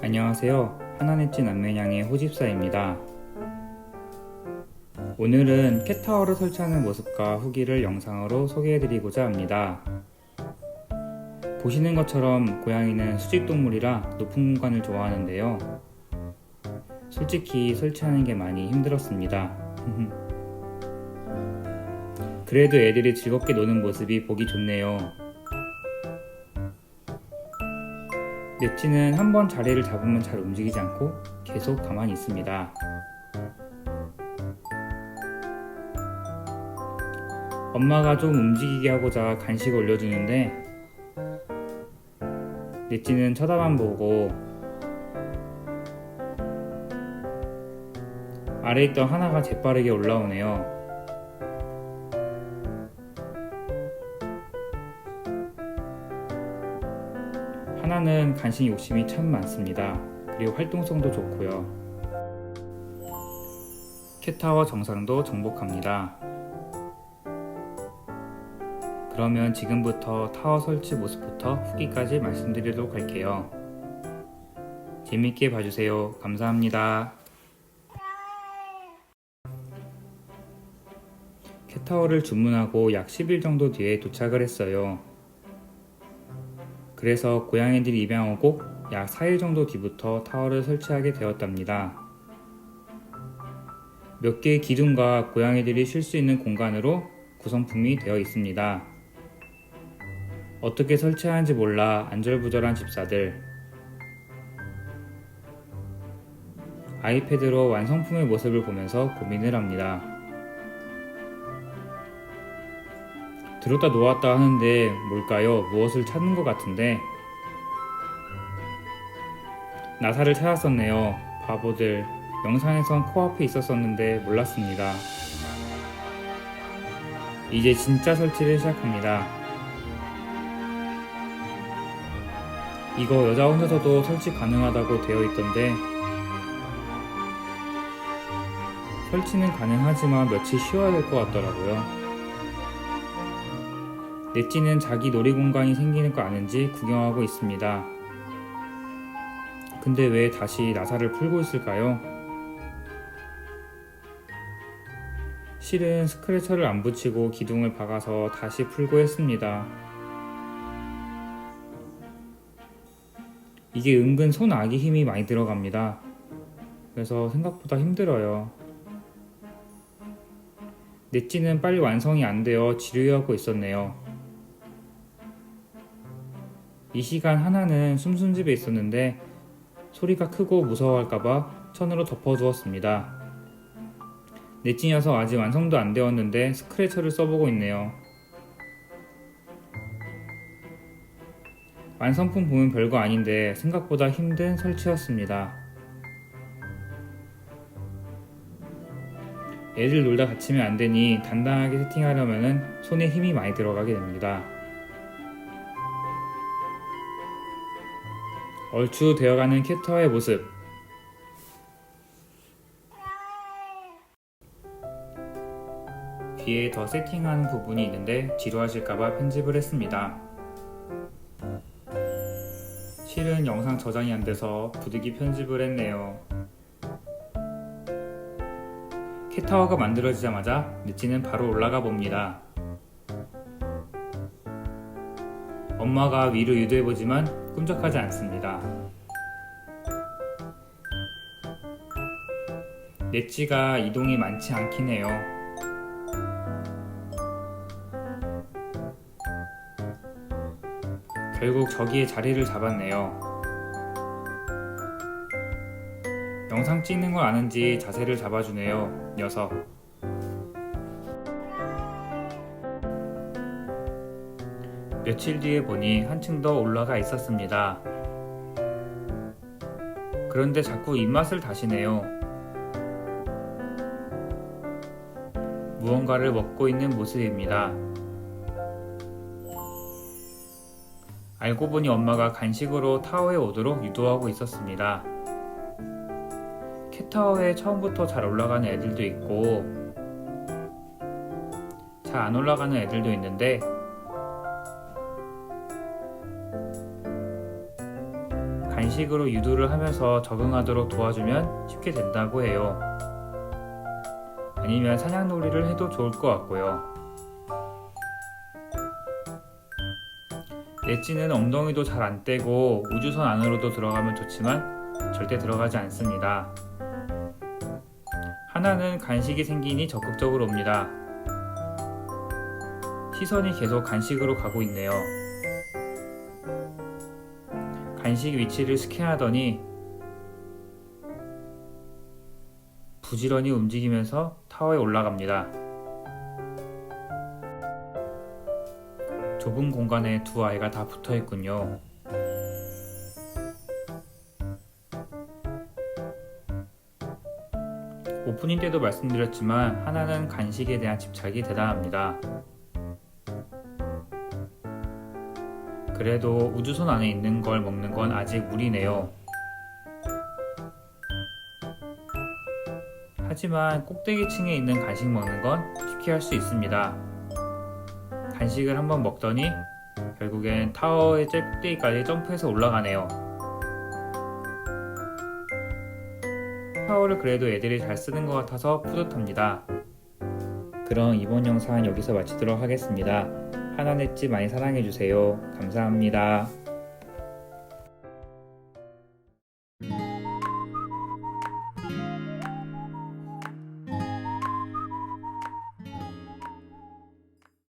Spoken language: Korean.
안녕하세요. 하나넷진 안면양의 호집사입니다. 오늘은 캣타워를 설치하는 모습과 후기를 영상으로 소개해드리고자 합니다. 보시는 것처럼 고양이는 수직동물이라 높은 공간을 좋아하는데요. 솔직히 설치하는 게 많이 힘들었습니다. 그래도 애들이 즐겁게 노는 모습이 보기 좋네요. 넷지는 한 번 자리를 잡으면 잘 움직이지 않고 계속 가만히 있습니다. 엄마가 좀 움직이게 하고자 간식 올려주는데 넷지는 쳐다만 보고 아래 있던 하나가 재빠르게 올라오네요. 하나는 간식 욕심이 참 많습니다. 그리고 활동성도 좋고요. 캣타워 정상도 정복합니다. 그러면 지금부터 타워 설치 모습부터 후기까지 말씀드리도록 할게요. 재밌게 봐주세요. 감사합니다. 캣타워를 주문하고 약 10일 정도 뒤에 도착을 했어요. 그래서 고양이들이 입양 오고 약 4일 정도 뒤부터 타워를 설치하게 되었답니다. 몇 개의 기둥과 고양이들이 쉴 수 있는 공간으로 구성품이 되어 있습니다. 어떻게 설치하는지 몰라 안절부절한 집사들. 아이패드로 완성품의 모습을 보면서 고민을 합니다. 들었다 놓았다 하는데 뭘까요? 무엇을 찾는 것 같은데 나사를 찾았었네요. 바보들. 영상에선 코앞에 있었었는데 몰랐습니다. 이제 진짜 설치를 시작합니다. 이거 여자 혼자서도 설치 가능하다고 되어 있던데 설치는 가능하지만 며칠 쉬어야 될 것 같더라고요. 넷지는 자기 놀이공간이 생기는 거 아는지 구경하고 있습니다. 근데 왜 다시 나사를 풀고 있을까요? 실은 스크래처를 안 붙이고 기둥을 박아서 다시 풀고 했습니다. 이게 은근 손 아기 힘이 많이 들어갑니다. 그래서 생각보다 힘들어요. 넷지는 빨리 완성이 안 되어 지루해하고 있었네요. 이 시간 하나는 숨숨집에 있었는데 소리가 크고 무서워할까봐 천으로 덮어두었습니다. 녀석 아직 완성도 안 되었는데 스크래처를 써보고 있네요. 완성품 보면 별거 아닌데 생각보다 힘든 설치였습니다. 애들 놀다 다치면 안 되니 단단하게 세팅하려면 손에 힘이 많이 들어가게 됩니다. 얼추 되어가는 캣타워의 모습. 뒤에 더 세팅하는 부분이 있는데 지루하실까봐 편집을 했습니다. 실은 영상 저장이 안 돼서 부득이 편집을 했네요. 캣타워가 만들어지자마자 넷지는 바로 올라가 봅니다. 엄마가 위로 유도해보지만 꿈쩍하지 않습니다. 넷지가 이동이 많지 않긴 해요. 결국 저기에 자리를 잡았네요. 영상 찍는 걸 아는지 자세를 잡아주네요. 녀석. 며칠 뒤에 보니 한층 더 올라가 있었습니다. 그런데 자꾸 입맛을 다시네요. 무언가를 먹고 있는 모습입니다. 알고 보니 엄마가 간식으로 타워에 오도록 유도하고 있었습니다. 캣타워에 처음부터 잘 올라가는 애들도 있고, 잘 안 올라가는 애들도 있는데, 간식으로 유도를 하면서 적응하도록 도와주면 쉽게 된다고 해요. 아니면 사냥놀이를 해도 좋을 것 같고요. 넷찌는 엉덩이도 잘 안 떼고 우주선 안으로도 들어가면 좋지만 절대 들어가지 않습니다. 하나는 간식이 생기니 적극적으로 옵니다. 시선이 계속 간식으로 가고 있네요. 간식 위치를 스캔하더니 부지런히 움직이면서 타워에 올라갑니다. 좁은 공간에 두 아이가 다 붙어 있군요. 오프닝 때도 말씀드렸지만 하나는 간식에 대한 집착이 대단합니다. 그래도 우주선 안에 있는 걸 먹는 건 아직 무리네요. 하지만 꼭대기층에 있는 간식 먹는 건 쉽게 할 수 있습니다. 간식을 한번 먹더니 결국엔 타워의 제일 꼭대기까지 점프해서 올라가네요. 타워를 그래도 애들이 잘 쓰는 것 같아서 뿌듯합니다. 그럼 이번 영상 여기서 마치도록 하겠습니다. 하나넷집 많이 사랑해주세요. 감사합니다.